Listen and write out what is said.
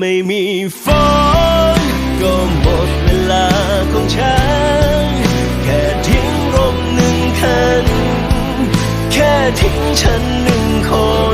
ไม่มีฝนก็หมดเวลาของฉัน แค่ทิ้งร่มหนึ่งคัน แค่ทิ้งฉันหนึ่งคน